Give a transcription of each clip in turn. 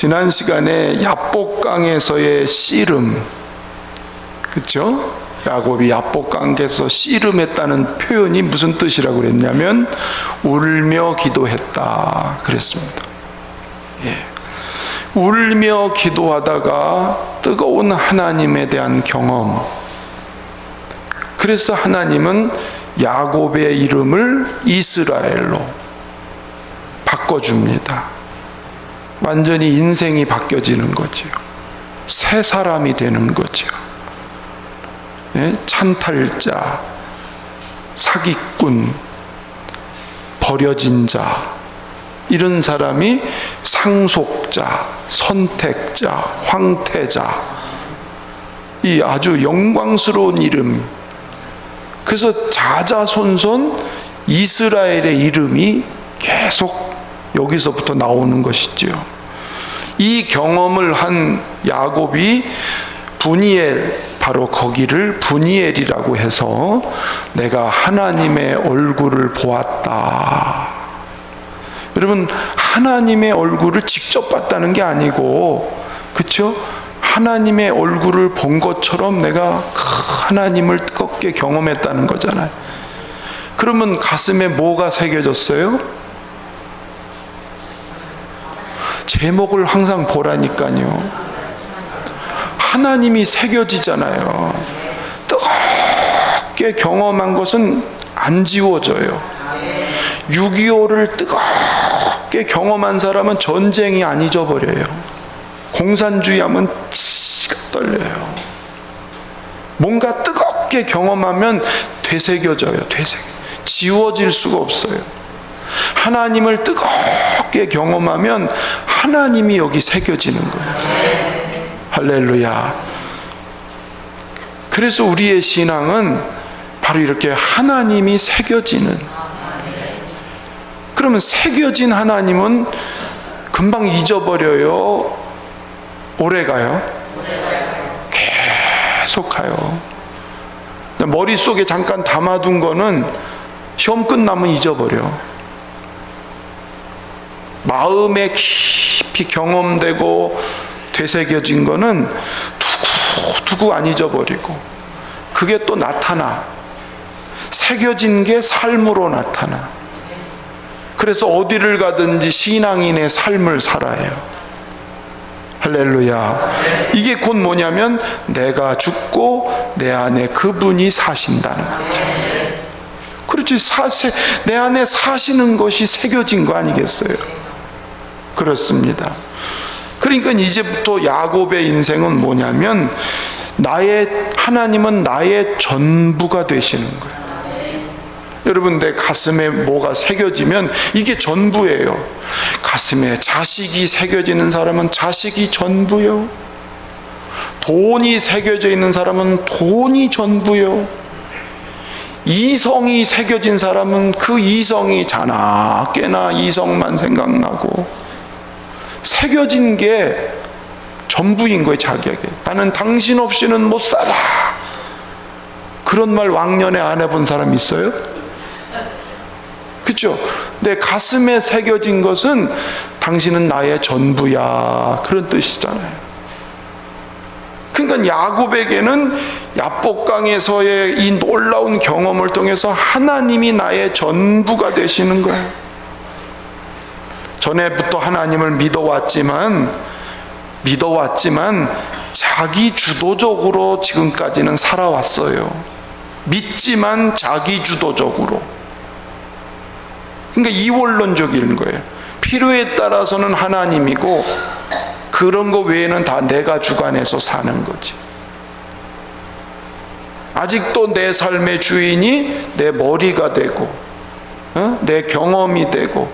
지난 시간에 야복강에서의 씨름, 그쵸? 야곱이 야복강에서 씨름했다는 표현이 무슨 뜻이라고 그랬냐면 울며 기도했다 그랬습니다. 예. 울며 기도하다가 뜨거운 하나님에 대한 경험. 그래서 하나님은 야곱의 이름을 이스라엘로 바꿔줍니다. 완전히 인생이 바뀌어지는 거지요. 새 사람이 되는 거죠. 예? 찬탈자, 사기꾼, 버려진 자, 이런 사람이 상속자, 선택자, 황태자, 이 아주 영광스러운 이름. 그래서 자자손손 이스라엘의 이름이 계속 여기서부터 나오는 것이지요. 이 경험을 한 야곱이 분이엘 바로 거기를 분이엘이라고 해서 내가 하나님의 얼굴을 보았다. 여러분 하나님의 얼굴을 직접 봤다는 게 아니고 그렇죠? 하나님의 얼굴을 본 것처럼 내가 하나님을 뜨겁게 경험했다는 거잖아요. 그러면 가슴에 뭐가 새겨졌어요? 제목을 항상 보라니까요. 하나님이 새겨지잖아요. 뜨겁게 경험한 것은 안 지워져요. 6.25를 뜨겁게 경험한 사람은 전쟁이 안 잊어버려요. 공산주의 하면 치가 떨려요. 뭔가 뜨겁게 경험하면 되새겨져요. 되새겨. 지워질 수가 없어요. 하나님을 뜨겁게 경험하면 하나님이 여기 새겨지는 거예요. 할렐루야. 그래서 우리의 신앙은 바로 이렇게 하나님이 새겨지는. 그러면 새겨진 하나님은 금방 잊어버려요. 오래 가요. 계속 가요. 머릿속에 잠깐 담아둔 거는 시험 끝나면 잊어버려. 마음에 깊이 경험되고 되새겨진 거는 두고두고 안 잊어버리고 그게 또 나타나. 새겨진 게 삶으로 나타나. 그래서 어디를 가든지 신앙인의 삶을 살아요. 할렐루야. 이게 곧 뭐냐면 내가 죽고 내 안에 그분이 사신다는 거죠. 그렇지. 사세, 내 안에 사시는 것이 새겨진 거 아니겠어요 그렇습니다 그러니까 이제부터 야곱의 인생은 뭐냐면 나의 하나님은 나의 전부가 되시는 거예요. 여러분 내 가슴에 뭐가 새겨지면 이게 전부예요. 가슴에 자식이 새겨지는 사람은 자식이 전부요. 돈이 새겨져 있는 사람은 돈이 전부요. 이성이 새겨진 사람은 그 이성이 자나 깨나 이성만 생각나고 새겨진 게 전부인 거예요, 자기에게. 나는 당신 없이는 못 살아. 그런 말 왕년에 안 해본 사람 있어요? 그죠? 내 가슴에 새겨진 것은 당신은 나의 전부야. 그런 뜻이잖아요. 그러니까 야곱에게는 야복강에서의 이 놀라운 경험을 통해서 하나님이 나의 전부가 되시는 거예요. 전에부터 하나님을 믿어왔지만 믿어왔지만 자기 주도적으로 지금까지는 살아왔어요. 믿지만 자기 주도적으로. 그러니까 이원론적인 거예요. 필요에 따라서는 하나님이고 그런 거 외에는 다 내가 주관해서 사는 거지. 아직도 내 삶의 주인이 내 머리가 되고, 어? 내 경험이 되고,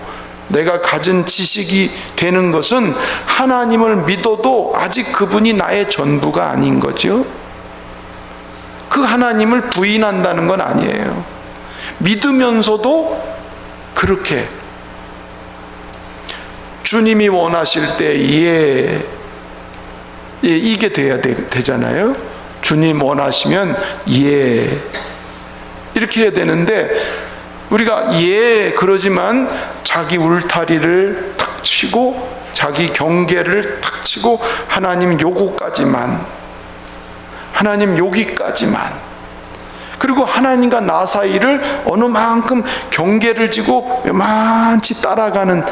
내가 가진 지식이 되는 것은 하나님을 믿어도 아직 그분이 나의 전부가 아닌 거죠. 그 하나님을 부인한다는 건 아니에요. 믿으면서도 그렇게 주님이 원하실 때 예, 예 이게 돼야 되, 되잖아요. 주님 원하시면 예 이렇게 해야 되는데 우리가 예 그러지만 자기 울타리를 탁 치고 자기 경계를 탁 치고 하나님 요거까지만 하나님 여기까지만 그리고 하나님과 나 사이를 어느 만큼 경계를 지고 요만치 따라가는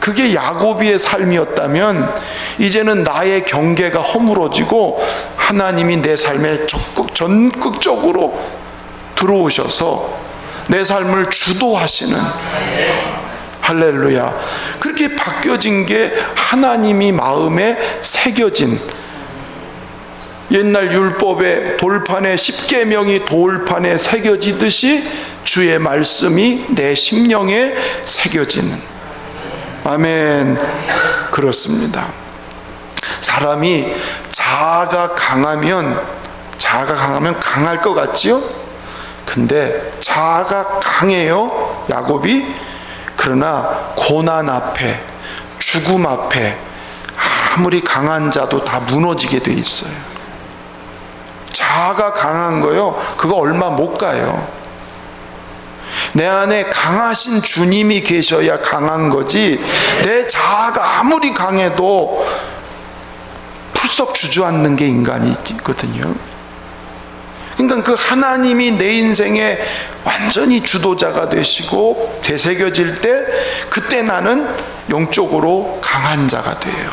그게 야고비의 삶이었다면 이제는 나의 경계가 허물어지고 하나님이 내 삶에 적극 전극적으로 들어오셔서 내 삶을 주도하시는 할렐루야. 그렇게 바뀌어진 게 하나님이 마음에 새겨진 옛날 율법의 돌판에 십계명이 돌판에 새겨지듯이 주의 말씀이 내 심령에 새겨지는 아멘 그렇습니다. 사람이 자아가 강하면 자아가 강하면 강할 것 같지요? 근데 자아가 강해요 야곱이 그러나 고난 앞에 죽음 앞에 아무리 강한 자도 다 무너지게 돼 있어요. 자아가 강한 거요. 그거 얼마 못 가요. 내 안에 강하신 주님이 계셔야 강한 거지. 내 자아가 아무리 강해도 풀썩 주저앉는 게 인간이거든요. 그러니까 그 하나님이 내 인생에 완전히 주도자가 되시고 되새겨질 때 그때 나는 영적으로 강한 자가 돼요.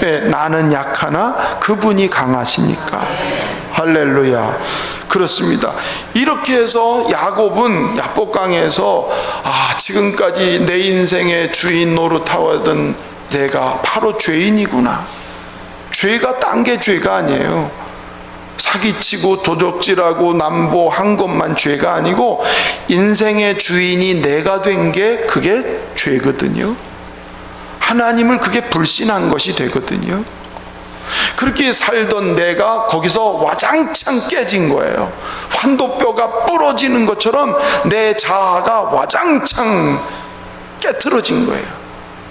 네, 나는 약하나 그분이 강하시니까. 할렐루야. 그렇습니다. 이렇게 해서 야곱은 야복강에서 아 지금까지 내 인생의 주인 노릇하던 내가 바로 죄인이구나. 죄가 딴 게 죄가 아니에요. 사기치고 도적질하고 남보한 것만 죄가 아니고 인생의 주인이 내가 된 게 그게 죄거든요. 하나님을 그게 불신한 것이 되거든요. 그렇게 살던 내가 거기서 와장창 깨진 거예요. 환도뼈가 부러지는 것처럼 내 자아가 와장창 깨트러진 거예요.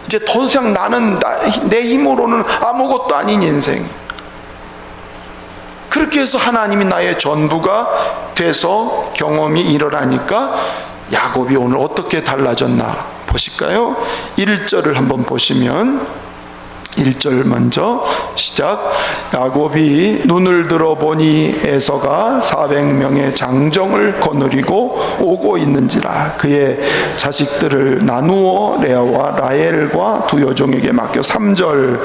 이제 더 이상 나는 나, 내 힘으로는 아무것도 아닌 인생. 그렇게 해서 하나님이 나의 전부가 돼서 경험이 일어나니까 야곱이 오늘 어떻게 달라졌나 보실까요? 1절을 한번 보시면 1절 먼저 시작. 야곱이 눈을 들어보니 에서가 400명의 장정을 거느리고 오고 있는지라 그의 자식들을 나누어 레아와 라헬과 두 여종에게 맡겨 3절.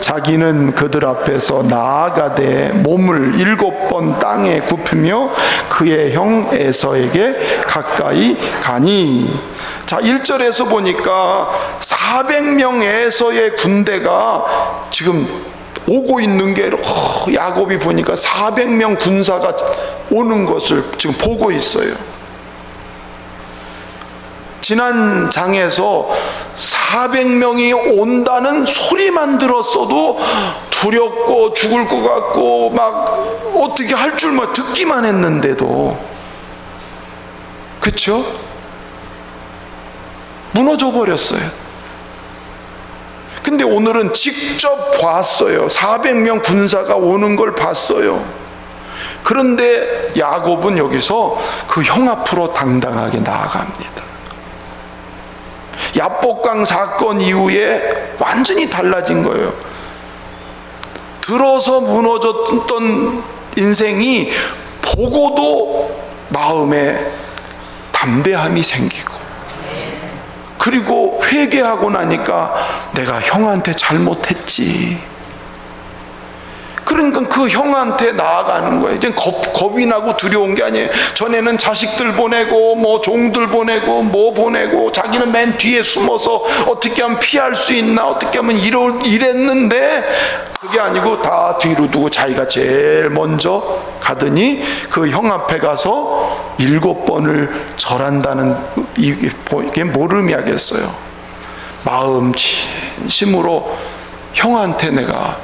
자기는 그들 앞에서 나아가되 몸을 일곱 번 땅에 굽히며 그의 형 에서에게 가까이 가니 자, 1절에서 보니까 400명에서의 군대가 지금 오고 있는 게 어, 야곱이 보니까 400명 군사가 오는 것을 지금 보고 있어요. 지난 장에서 400명이 온다는 소리만 들었어도 두렵고 죽을 것 같고 막 어떻게 할 줄만 듣기만 했는데도 그쵸? 무너져 버렸어요. 근데 오늘은 직접 봤어요. 400명 군사가 오는 걸 봤어요. 그런데 야곱은 여기서 그 형 앞으로 당당하게 나아갑니다. 야복강 사건 이후에 완전히 달라진 거예요. 들어서 무너졌던 인생이 보고도 마음에 담대함이 생기고 그리고 회개하고 나니까 내가 형한테 잘못했지. 그러니까 그 형한테 나아가는 거예요. 이제 겁, 겁이 나고 두려운 게 아니에요. 전에는 자식들 보내고, 뭐 종들 보내고, 뭐 보내고, 자기는 맨 뒤에 숨어서 어떻게 하면 피할 수 있나, 어떻게 하면 이러, 이랬는데, 그게 아니고 다 뒤로 두고 자기가 제일 먼저 가더니 그 형 앞에 가서 일곱 번을 절한다는 이게 뭘 의미하겠어요? 마음 진심으로 형한테 내가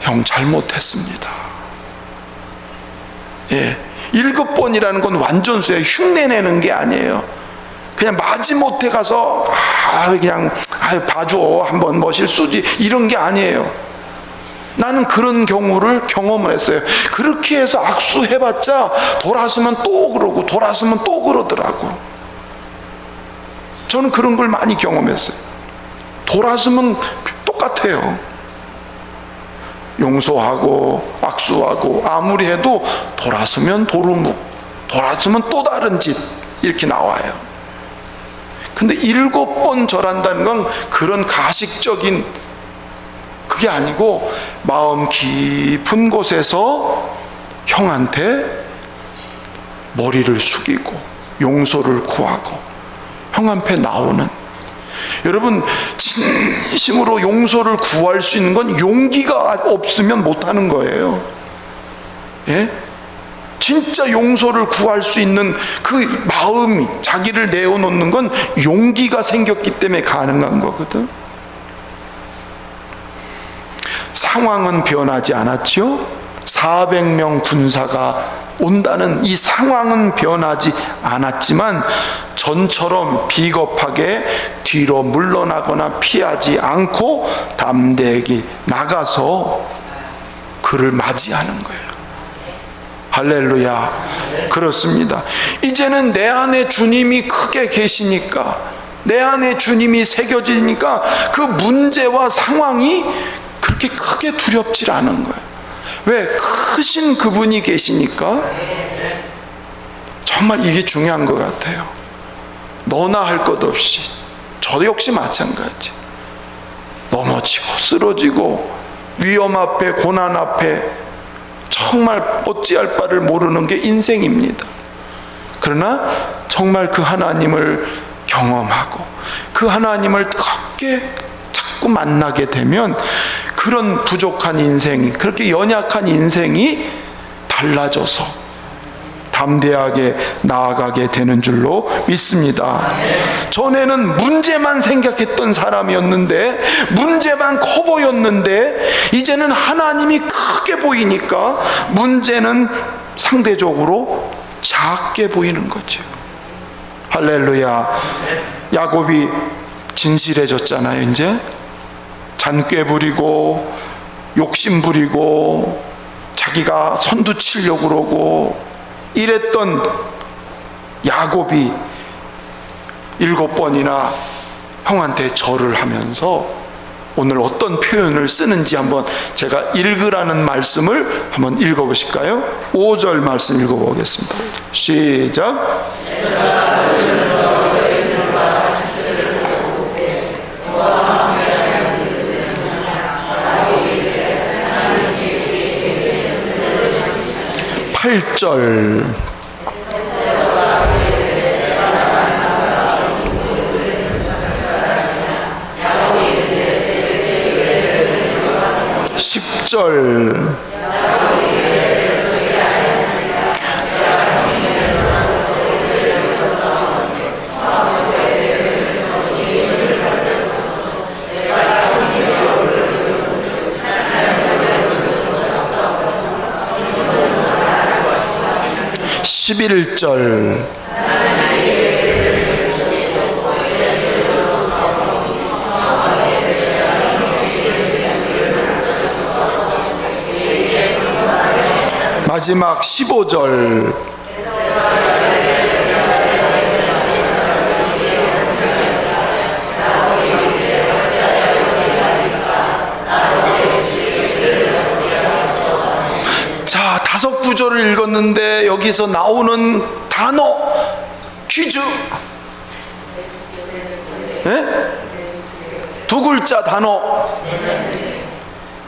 형 잘못했습니다. 예. 일곱 번이라는 건 완전수에 흉내내는 게 아니에요. 그냥 마지못해 가서 아 그냥 아 봐줘 한번 멋일 수지 이런 게 아니에요. 나는 그런 경우를 경험을 했어요. 그렇게 해서 악수해봤자 돌아서면 또 그러고 돌아서면 또 그러더라고. 저는 그런 걸 많이 경험했어요. 돌아서면 똑같아요. 용서하고 악수하고 아무리 해도 돌아서면 도루묵, 돌아서면 또 다른 짓 이렇게 나와요. 근데 일곱 번 절한다는 건 그런 가식적인 그게 아니고 마음 깊은 곳에서 형한테 머리를 숙이고 용서를 구하고 형 앞에 나오는 여러분 진심으로 용서를 구할 수 있는 건 용기가 없으면 못 하는 거예요. 예? 진짜 용서를 구할 수 있는 그 마음이 자기를 내어놓는 건 용기가 생겼기 때문에 가능한 거거든. 상황은 변하지 않았지요. 400명 군사가 온다는 이 상황은 변하지 않았지만 전처럼 비겁하게 뒤로 물러나거나 피하지 않고 담대하게 나가서 그를 맞이하는 거예요. 할렐루야. 그렇습니다. 이제는 내 안에 주님이 크게 계시니까, 내 안에 주님이 새겨지니까 그 문제와 상황이 그렇게 크게 두렵질 않은 거예요. 왜? 크신 그분이 계시니까 정말 이게 중요한 것 같아요. 너나 할 것 없이 저도 역시 마찬가지. 넘어지고 쓰러지고 위험 앞에 고난 앞에 정말 어찌할 바를 모르는 게 인생입니다. 그러나 정말 그 하나님을 경험하고 그 하나님을 크게 자꾸 만나게 되면 그런 부족한 인생이 그렇게 연약한 인생이 달라져서 담대하게 나아가게 되는 줄로 믿습니다. 전에는 문제만 생각했던 사람이었는데, 문제만 커 보였는데, 이제는 하나님이 크게 보이니까 문제는 상대적으로 작게 보이는 거죠. 할렐루야. 야곱이 진실해졌잖아요, 이제. 잔꾀 부리고, 욕심 부리고, 자기가 선두 치려고 그러고, 이랬던 야곱이 일곱 번이나 형한테 절을 하면서 오늘 어떤 표현을 쓰는지 한번 제가 읽으라는 말씀을 한번 읽어보실까요? 5절 말씀 읽어보겠습니다. 시작. 팔절. 십절 십일 절. 마지막 15절 자, 다섯 구절을 읽었는데 여기서 나오는 단어 퀴즈. 예? 두 글자 단어.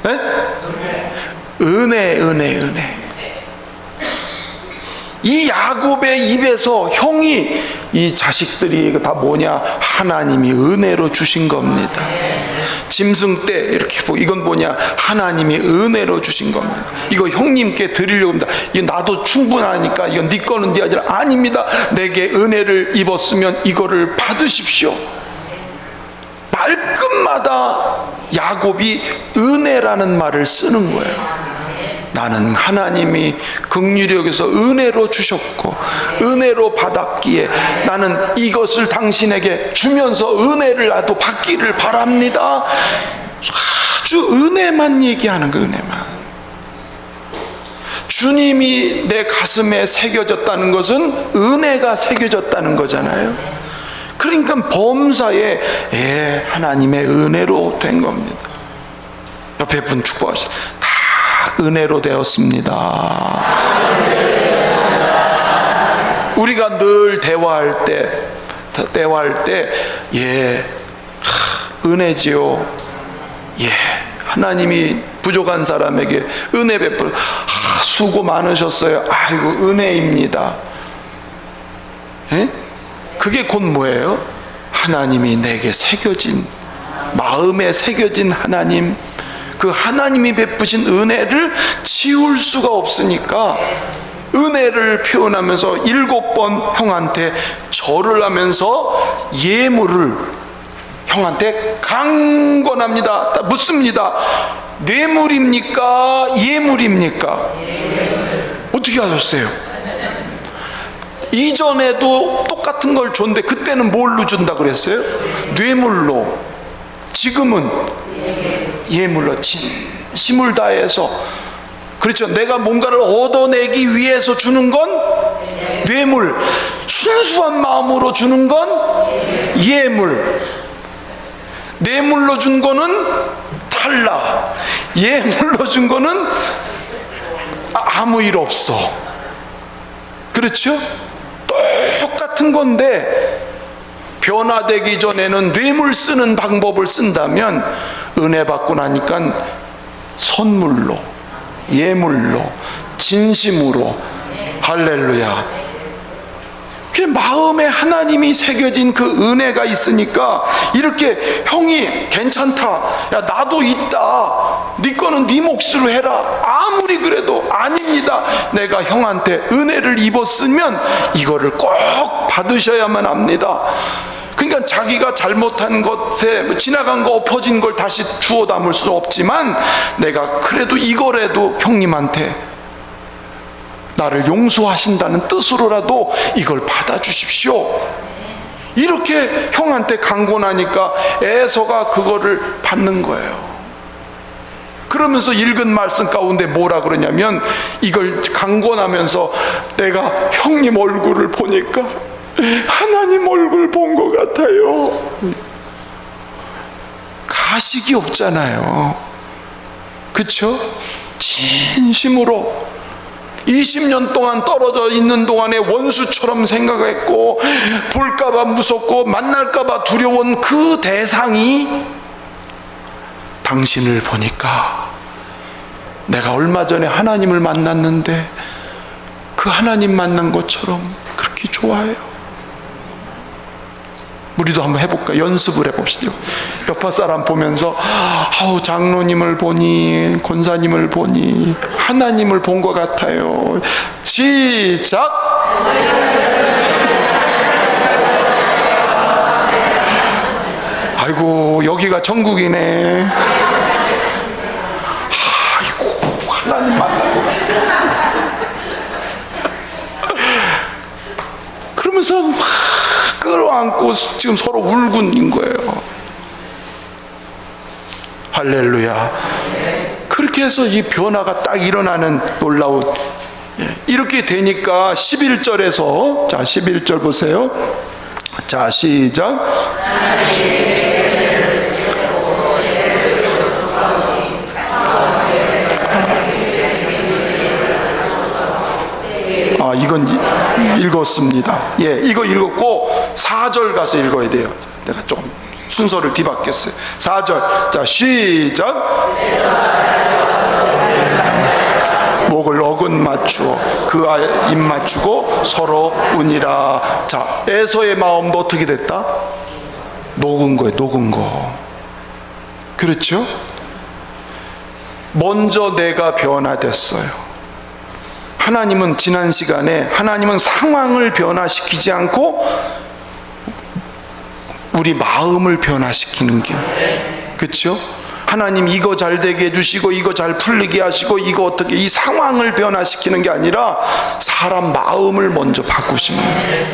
예? 은혜, 은혜, 은혜. 이 야곱의 입에서 형이 이 자식들이 다 뭐냐 하나님이 은혜로 주신 겁니다. 짐승 때 이렇게 보고 이건 뭐냐 하나님이 은혜로 주신 겁니다. 이거 형님께 드리려고 합니다. 이 나도 충분하니까 이건 네 거는 네 아들 아닙니다. 내게 은혜를 입었으면 이거를 받으십시오. 말끝마다 야곱이 은혜라는 말을 쓰는 거예요. 나는 하나님이 극률이 여기서 은혜로 주셨고 은혜로 받았기에 나는 이것을 당신에게 주면서 은혜를 나도 받기를 바랍니다. 아주 은혜만 얘기하는 거 은혜만. 주님이 내 가슴에 새겨졌다는 것은 은혜가 새겨졌다는 거잖아요. 그러니까 범사에 예, 하나님의 은혜로 된 겁니다. 옆에 분 축복하세요. 다 은혜로 되었습니다. 우리가 늘 대화할 때, 대화할 때, 예, 하, 은혜지요. 예, 하나님이 부족한 사람에게 은혜 베풀어, 아, 수고 많으셨어요. 아이고, 은혜입니다. 예? 그게 곧 뭐예요? 하나님이 내게 새겨진, 마음에 새겨진 하나님, 그 하나님이 베푸신 은혜를 치울 수가 없으니까 은혜를 표현하면서 일곱 번 형한테 절을 하면서 예물을 형한테 강권합니다. 다 묻습니다. 뇌물입니까? 예물입니까? 어떻게 하셨어요? 이전에도 똑같은 걸 줬는데 그때는 뭘로 준다 그랬어요? 뇌물로. 지금은 예물로 진심을 다해서 그렇죠. 내가 뭔가를 얻어내기 위해서 주는 건 뇌물. 순수한 마음으로 주는 건 예물. 뇌물로 준 거는 탈락. 예물로 준 거는 아- 아무 일 없어. 그렇죠? 똑같은 건데 변화되기 전에는 뇌물 쓰는 방법을 쓴다면 은혜 받고 나니까 선물로 예물로 진심으로 할렐루야. 그 마음에 하나님이 새겨진 그 은혜가 있으니까 이렇게 형이 괜찮다 야 나도 있다 네 거는 네 몫으로 해라. 아무리 그래도 아닙니다. 내가 형한테 은혜를 입었으면 이거를 꼭 받으셔야만 합니다 그러니까 자기가 잘못한 것에 뭐 지나간 거 엎어진 걸 다시 주워 담을 수 없지만 내가 그래도 이거라도 형님한테 나를 용서하신다는 뜻으로라도 이걸 받아주십시오. 이렇게 형한테 강권하니까 에서가 그거를 받는 거예요. 그러면서 읽은 말씀 가운데 뭐라 그러냐면 이걸 강권하면서 내가 형님 얼굴을 보니까 하나님 얼굴 본 것 같아요. 가식이 없잖아요. 그쵸? 진심으로 20년 동안 떨어져 있는 동안에 원수처럼 생각했고 볼까봐 무섭고 만날까봐 두려운 그 대상이 당신을 보니까 내가 얼마 전에 하나님을 만났는데 그 하나님 만난 것처럼 그렇게 좋아해요. 우리도 한번 해볼까? 연습을 해봅시다. 옆에 사람 보면서, 아우, 장로님을 보니, 권사님을 보니, 하나님을 본 것 같아요. 시작! 아이고, 여기가 천국이네. 아이고, 하나님 만난 것. 그러면서 막 끌어안고 지금 서로 울고 있는 거예요. 할렐루야. 그렇게 해서 이 변화가 딱 일어나는 놀라운 예, 이렇게 되니까 11절에서 자 11절 보세요. 자 시작. 아 이건 이- 읽었습니다. 예, 이거 읽었고 4절 가서 읽어야 돼요. 내가 조금 순서를 뒤바뀌었어요. 4절. 자, 시작. 목을 어근 맞추어 그 입 맞추고 서로 운이라. 자, 에서의 마음도 어떻게 됐다? 녹은 거예요, 녹은 거. 그렇죠? 먼저 내가 변화됐어요. 하나님은 지난 시간에 하나님은 상황을 변화시키지 않고 우리 마음을 변화시키는 게 그렇죠? 하나님 이거 잘 되게 해주시고 이거 잘 풀리게 하시고 이거 어떻게 이 상황을 변화시키는 게 아니라 사람 마음을 먼저 바꾸시는 거예요.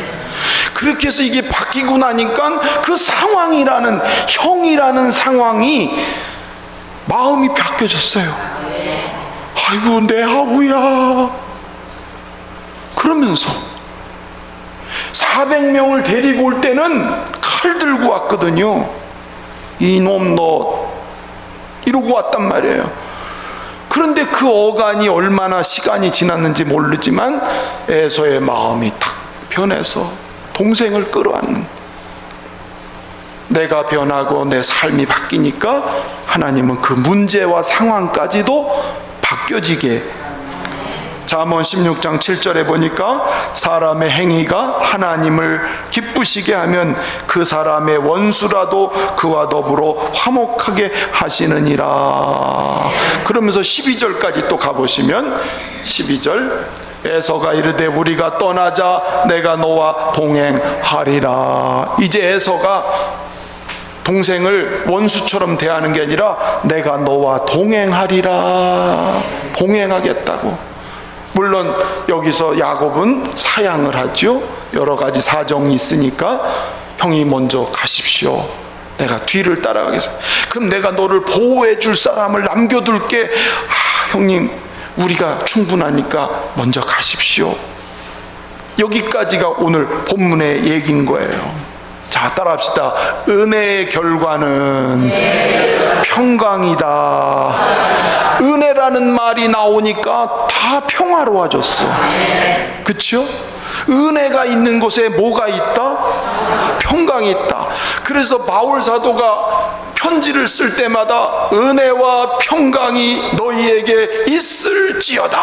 그렇게 해서 이게 바뀌고 나니까 그 상황이라는 형이라는 상황이 마음이 바뀌어졌어요. 아이고 내 하우야. 그러면서 400명을 데리고 올 때는 칼 들고 왔거든요. 이놈 너 이러고 왔단 말이에요. 그런데 그 어간이 얼마나 시간이 지났는지 모르지만 에서의 마음이 탁 변해서 동생을 끌어안는 내가 변하고 내 삶이 바뀌니까 하나님은 그 문제와 상황까지도 바뀌어지게 잠언 16장 7절에 보니까 사람의 행위가 하나님을 기쁘시게 하면 그 사람의 원수라도 그와 더불어 화목하게 하시느니라. 그러면서 12절까지 또 가보시면 12절 에서가 이르되 우리가 떠나자 내가 너와 동행하리라. 이제 에서가 동생을 원수처럼 대하는 게 아니라 내가 너와 동행하리라. 동행하겠다고. 물론 여기서 야곱은 사양을 하죠. 여러 가지 사정이 있으니까 형이 먼저 가십시오. 내가 뒤를 따라가겠어. 그럼 내가 너를 보호해 줄 사람을 남겨둘게. 아, 형님, 우리가 충분하니까 먼저 가십시오. 여기까지가 오늘 본문의 얘기인 거예요. 자, 따라합시다. 은혜의 결과는 평강이다. 은혜라는 말이 나오니까 다 평화로워졌어. 그쵸? 은혜가 있는 곳에 뭐가 있다? 평강이 있다. 그래서 바울 사도가 편지를 쓸 때마다 은혜와 평강이 너희에게 있을지어다.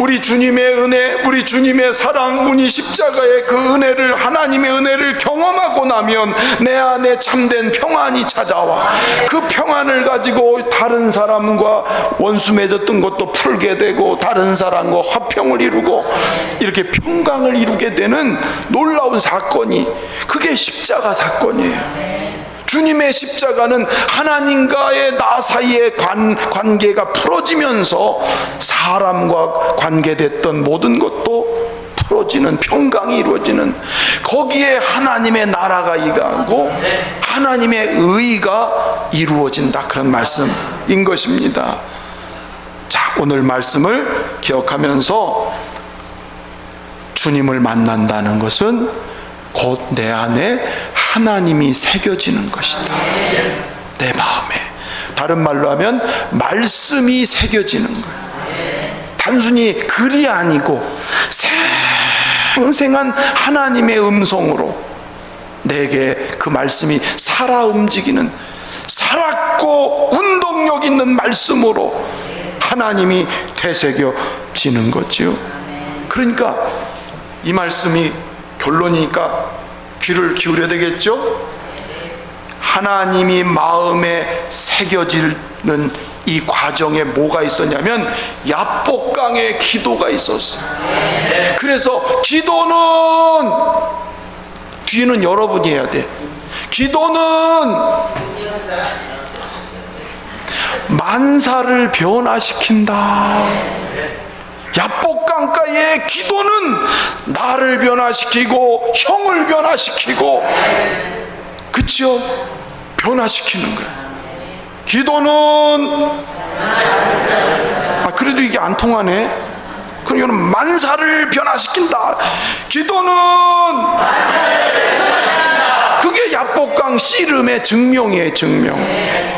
우리 주님의 은혜, 우리 주님의 사랑, 우리 십자가의 그 은혜를 하나님의 은혜를 경험하고 나면 내 안에 참된 평안이 찾아와. 그 평안을 가지고 다른 사람과 원수 맺었던 것도 풀게 되고 다른 사람과 화평을 이루고 이렇게 평강을 이루게 되는 놀라운 사건이 그게 십자가 사건이에요. 주님의 십자가는 하나님과의 나 사이의 관, 관계가 풀어지면서 사람과 관계됐던 모든 것도 풀어지는 평강이 이루어지는 거기에 하나님의 나라가 이가고 하나님의 의가 이루어진다 그런 말씀인 것입니다. 자 오늘 말씀을 기억하면서 주님을 만난다는 것은 곧 내 안에 하나님이 새겨지는 것이다. 내 마음에. 다른 말로 하면 말씀이 새겨지는 거예요. 단순히 글이 아니고 생생한 하나님의 음성으로 내게 그 말씀이 살아 움직이는 살았고 운동력 있는 말씀으로 하나님이 되새겨지는 거지요. 그러니까 이 말씀이 결론이니까 귀를 기울여야 되겠죠? 하나님이 마음에 새겨지는 이 과정에 뭐가 있었냐면 야복강의 기도가 있었어요. 그래서 기도는 뒤는 여러분이 해야 돼. 기도는 만사를 변화시킨다. 야복강가의 기도는 나를 변화시키고 형을 변화시키고 그치요? 변화시키는 거예요. 기도는 아 그래도 이게 안 통하네. 그럼 이거는 만사를 변화시킨다. 기도는 그게 야복강 씨름의 증명이에요, 증명.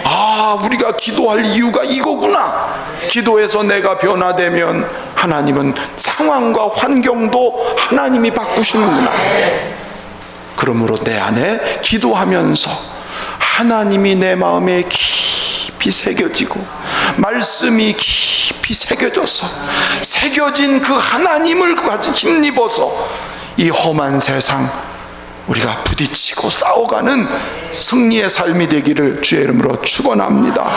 아, 우리가 기도할 이유가 이거구나. 기도해서 내가 변화되면 하나님은 상황과 환경도 하나님이 바꾸시는구나. 그러므로 내 안에 기도하면서 하나님이 내 마음에 깊이 새겨지고 말씀이 깊이 새겨져서 새겨진 그 하나님을 가진 힘입어서 이 험한 세상 우리가 부딪히고 싸워가는 승리의 삶이 되기를 주의 이름으로 축원합니다.